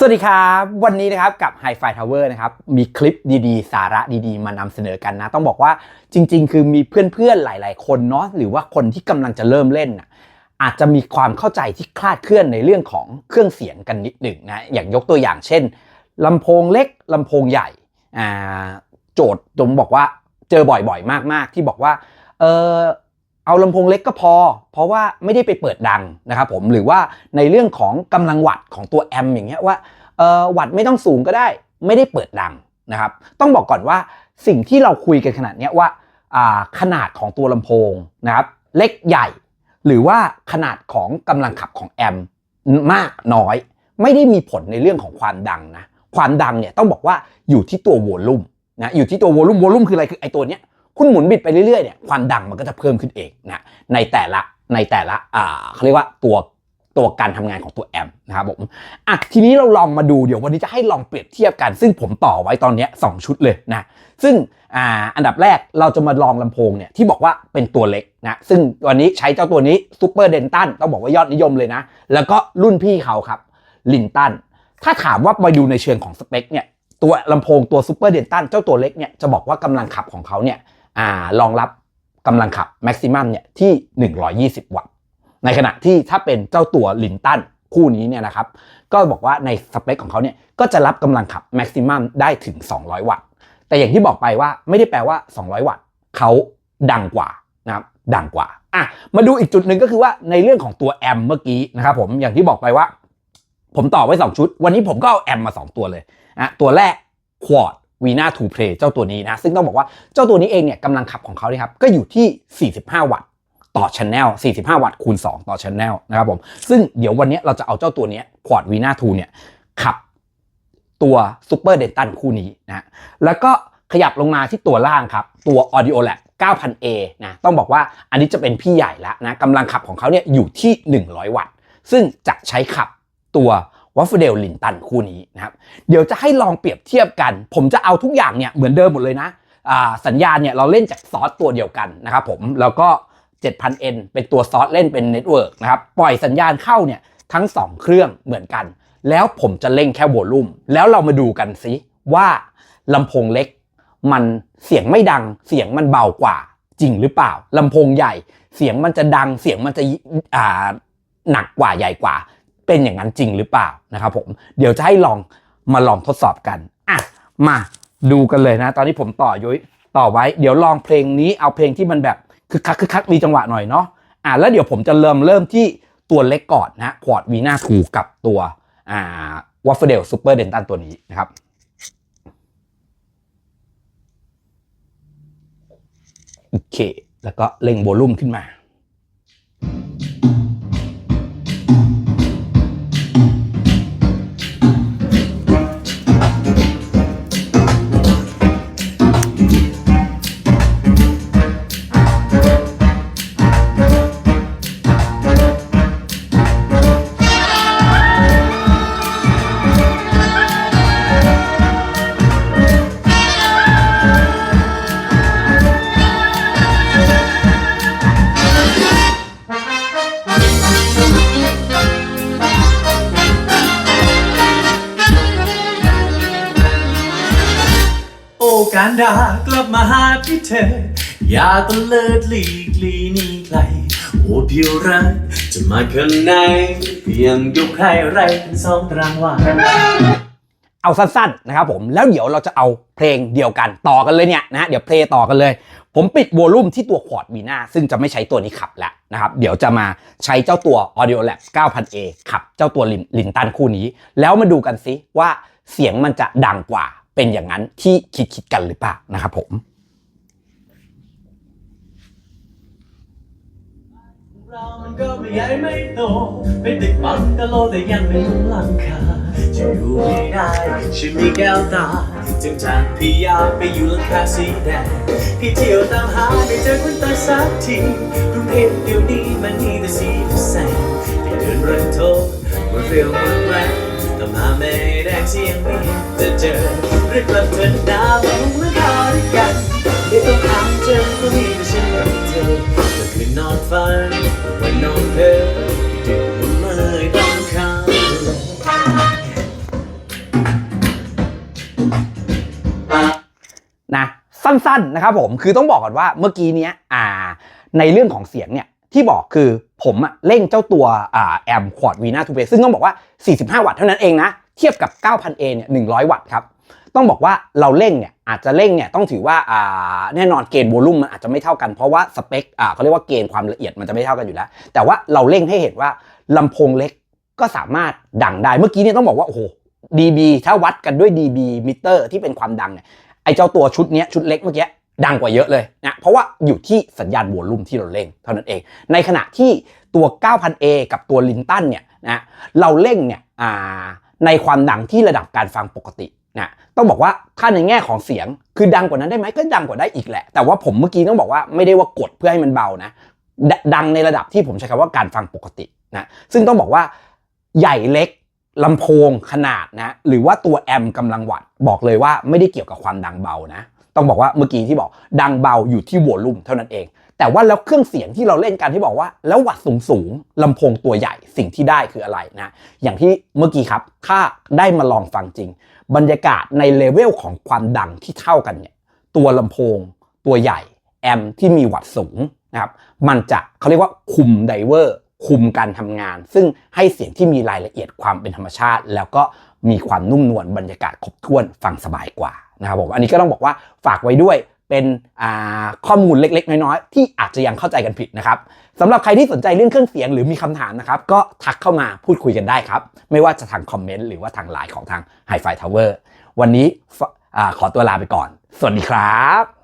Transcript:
สวัสดีครับ วันนี้นะครับกับ Hi-Fi Tower นะครับ มีคลิปดีๆ สาระดีๆ มานำเสนอกันนะ ต้องบอกว่าจริง ๆ คือมีเพื่อนๆ หลาย ๆ คนเนาะหรือว่าคนที่กำลังจะเริ่มเล่นนะอาจจะมีความเข้าใจที่คลาดเคลื่อนในเรื่องของเครื่องเสียงกันนิดหนึ่งนะอย่างยกตัวอย่างเช่นลำโพงเล็กลำโพงใหญ่โจทย์ผมบอกว่าเจอบ่อยๆ มากๆ ที่บอกว่าเออ เอาลำโพงเล็กก็พอ เพราะว่าไม่ได้ไปเปิดดังนะครับผมหรือว่าในเรื่องของกำลังวัตของตัวแอมป์อย่างเงี้ยว่าเออวัตไม่ต้องสูงก็ได้ไม่ได้เปิดดังนะครับ ต้องบอกก่อนว่าสิ่งที่เราคุยกันขนาดเนี้ยว่าอ่าขนาดของตัวลำโพงนะครับ เล็กใหญ่ หรือว่าขนาดของกำลังขับของแอมป์มากน้อย ไม่ได้มีผลในเรื่องของความดังนะความดังเนี่ยต้องบอกว่าอยู่ที่ตัวโวลูมนะอยู่ที่ตัวโวลูมโวลูมคืออะไรคือไอตัวเนี้ย คุณหมุนบิดไปเรื่อยๆเนี่ยความดังมันก็จะเพิ่มขึ้นเองนะในแต่ละในแต่ละอ่าเขาเรียกว่าตัวตัวการทำงานของตัวแอมป์นะครับผมอะทีนี้เราลองมาดูเดี๋ยววันนี้จะให้ลองเปรียบเทียบกัน ซึ่งผมต่อไว้ตอนนี้ยสองชุดเลยนะซึ่งอ่าอันดับแรกเราจะมาลองลำโพงเนี่ยที่บอกว่าเป็นตัวเล็กนะซึ่งวันนี้ใช้เจ้าตัวนี้ซูเปอร์เดนตันต้องบอกว่ายอดนิยมเลยนะ แล้วก็รุ่นพี่เขาครับลินตันถ้าถามว่าไปดูในเชิงของสเปคเนี่ยตัวลำโพงตัวซูเปอร์เดนตันเจ้าตัวเล็กเนี่ยจะบอกว่ากำลังขับของเขาเนี่ย อ่ารองรับกำลังขับแม็กซิมัมเนี่ยที่ 120 วัตต์ ในขณะที่ถ้าเป็นเจ้าตัวลินตันคู่นี้เนี่ยนะครับ ก็บอกว่าในสเปคของเขาเนี่ยก็จะรับกำลังขับแม็กซิมัมได้ถึง 200 วัตต์ แต่อย่างที่บอกไปว่าไม่ได้แปลว่า 200 วัตต์เขาดังกว่านะครับดังกว่าอะมาดูอีกจุดหนึ่งก็คือว่าในเรื่องของตัวแอมเมื่อกี้นะครับผมอย่างที่บอกไปว่า ผมต่อไว้ 2 ชุด วันนี้ผมก็เอาแอมมา 2 ตัวเลยนะตัวแรกควอด วีนาทูเพลเจ้าตัวนี้นะ ซึ่งต้องบอกว่าเจ้าตัวนี้เองเนี่ยกำลังขับของเขาเนี่ยครับ ก็อยู่ที่ 45 วัตต์ต่อชันแนล45 วัตต์คูณ 2 ต่อชันแนลนะครับผม ซึ่งเดี๋ยววันนี้เราจะเอาเจ้าตัวนี้ควอดวีนาทูเนี่ยขับตัวซูเปอร์เดนตันคู่นี้นะแล้วก็ขยับลงมาที่ตัวล่างครับ ตัว Audio Lab 9000A นะต้องบอกว่าอันนี้จะเป็นพี่ใหญ่แล้วนะกำลังขับของเขาเนี่ยอยู่ที่ 100 วัตต์ ซึ่งจะใช้ขับตัว วัฟเดลลินตันคู่นี้นะครับเดี๋ยวจะให้ลองเปรียบเทียบกัน ผมจะเอาทุกอย่างเนี่ยเหมือนเดิมหมดเลยนะสัญญาณเนี่ยเราเล่นจากซอสตัวเดียวกันนะครับผมแล้วก็ 7,000N เป็นตัวซอสเล่นเป็นเน็ตเวิร์กนะครับปล่อยสัญญาณเข้าเนี่ยทั้ง 2 เครื่องเหมือนกัน แล้วผมจะเล่งแค่โวลูมแล้วเรามาดูกันซิว่าลำโพงเล็ก มันเสียงไม่ดังเสียงมันเบากว่าจริงหรือเปล่าลำโพงใหญ่เสียงมันจะดังเสียงมันจะหนักกว่าใหญ่กว่า เป็นอย่างนั้นจริงหรือเปล่านะครับผมเดี๋ยวจะให้ลองมาลองทดสอบกันอะมาดูกันเลยนะ ตอนนี้ผมต่อยุ้ยต่อไว้ เดี๋ยวลองเพลงนี้เอาเพลงที่มันแบบคึกคักคึกคักมีจังหวะหน่อยเนาะอะแล้วเดี๋ยวผมจะเริ่มเริ่มที่ตัวเล็กก่อนนะควอดวีนาทูกับตัวอ่าวัฟเฟเดลซูเปอร์เดนตันตัวนี้นะครับโอเค แล้วก็เล่งโวลูมขึ้นมา การดากลับมาหาที่เธอ อย่าตะเลิดหลีกลีนี่ไกล โอ้เพียวรักจะมาข้างในเพียงยกให้ไรเป็นสองรางวัลเอาสั้นๆนะครับผมแล้วเดี๋ยวเราจะเอาเพลงเดียวกันต่อกันเลยเนี่ยนะเดี๋ยวเพลงต่อกันเลย ผมปิดโวลูมที่ตัวคอร์ดวีนาซึ่งจะไม่ใช้ตัวนี้ขับแล้วนะครับ เดี๋ยวจะมาใช้เจ้าตัว Audio Lab 9000A ขับเจ้าตัวลินลินตันคู่นี้ แล้วมาดูกันซิว่าเสียงมันจะดังกว่า เป็นอย่างนั้นที่คิดคิดกันหรือเปล่านะครับผมเรามันก็ไม่ใหญ่ไม่โตเป็นเด็กบังกะโลแต่ยังไม่มุงหลังคาจะอยู่ไม่ได้ฉันมีแก้วตาจึงจากพี่ยาไปอยู่หลังคาสีแดงพี่เที่ยวตามหาไม่เจอคนตาสักทีกรุงเทพเดี๋ยวนี้มันมีแต่สีแสงที่เดินเรันโทมันเรียวมันแรง มาไม่ได้เสียงนี้จะเจอหรือกลับเธอดาวลงและดาด้วยกันไม่ต้องถามเจอก็มีแต่ฉันกับเธอจะคืนนอนฝันวันนอนเพ้อดึกเมื่อยต้องค้นะสั้นๆนะครับผมคือต้องบอกก่อนว่าเมื่อกี้เนี้ยอ่า ในเรื่องของเสียงเนี่ยที่บอกคือ ผมอะเร่งเจ้าตัวแอมควอดวีนาทูเบซึ่งต้องบอกว่า 45 วัตต์เท่านั้นเองนะ เทียบกับ 9,000A เนี่ย100 วัตต์ครับ ต้องบอกว่าเราเร่งเนี่ยอาจจะเร่งเนี่ยต้องถือว่าแน่นอนเกณฑ์โวลูมมันอาจจะไม่เท่ากันเพราะว่าสเปคเขาเรียกว่าเกณฑ์ความละเอียดมันจะไม่เท่ากันอยู่แล้ว แต่ว่าเราเร่งให้เห็นว่าลำโพงเล็กก็สามารถดังได้เมื่อกี้เนี่ยต้องบอกว่าโอ้โห dB ถ้าวัดกันด้วย dB มิเตอร์ที่เป็นความดังเนี่ยไอ้เจ้าตัวชุดเนี้ยชุดเล็กเมื่อกี้ ดังกว่าเยอะเลยนะเพราะว่าอยู่ที่สัญญาณโวลูมที่เราเร่งเท่านั้นเอง ในขณะที่ตัว 9,000A กับตัวลินตันเนี่ยนะเราเร่งเนี่ยในความดังที่ระดับการฟังปกตินะต้องบอกว่าถ้าในแง่ของเสียงคือดังกว่านั้นได้ไหมก็ดังกว่าได้อีกแหละ แต่ว่าผมเมื่อกี้ต้องบอกว่าไม่ได้ว่ากดเพื่อให้มันเบานะดดังในระดับที่ผมใช้คำว่าการฟังปกตินะซึ่งต้องบอกว่าใหญ่เล็กลำโพงขนาดนะหรือว่าตัวแอมป์กำลังวัดบอกเลยว่าไม่ได้เกี่ยวกับความดังเบานะ ต้องบอกว่าเมื่อกี้ที่บอกดังเบาอยู่ที่วอลลุ่มเท่านั้นเอง แต่ว่าแล้วเครื่องเสียงที่เราเล่นกันที่บอกว่า แล้ววัดสูงสูงลำโพงตัวใหญ่สิ่งที่ได้คืออะไรนะอย่างที่เมื่อกี้ครับถ้าได้มาลองฟังจริง บรรยากาศในเลเวลของความดังที่เท่ากันเนี่ยตัวลำโพง ตัวใหญ่แอมที่มีวัดสูงนะครับมันจะเขาเรียกว่าคุมไดเวอร์คุมการทำงาน ซึ่งให้เสียงที่มีรายละเอียดความเป็นธรรมชาติ แล้วก็มีความนุ่มนวลบรรยากาศครบถ้วนฟังสบายกว่า นะครับผมอันนี้ก็ต้องบอกว่าฝากไว้ด้วยเป็นข้อมูลเล็ก ๆ น้อยๆ ที่อาจจะยังเข้าใจกันผิดนะครับสำหรับใครที่สนใจเรื่องเครื่องเสียงหรือมีคำถามนะครับ ก็ทักเข้ามาพูดคุยกันได้ครับ ไม่ว่าจะทางคอมเมนต์หรือว่าทางไลน์ของทาง Hi-Fi Tower วันนี้อขอตัวลาไปก่อน สวัสดีครับ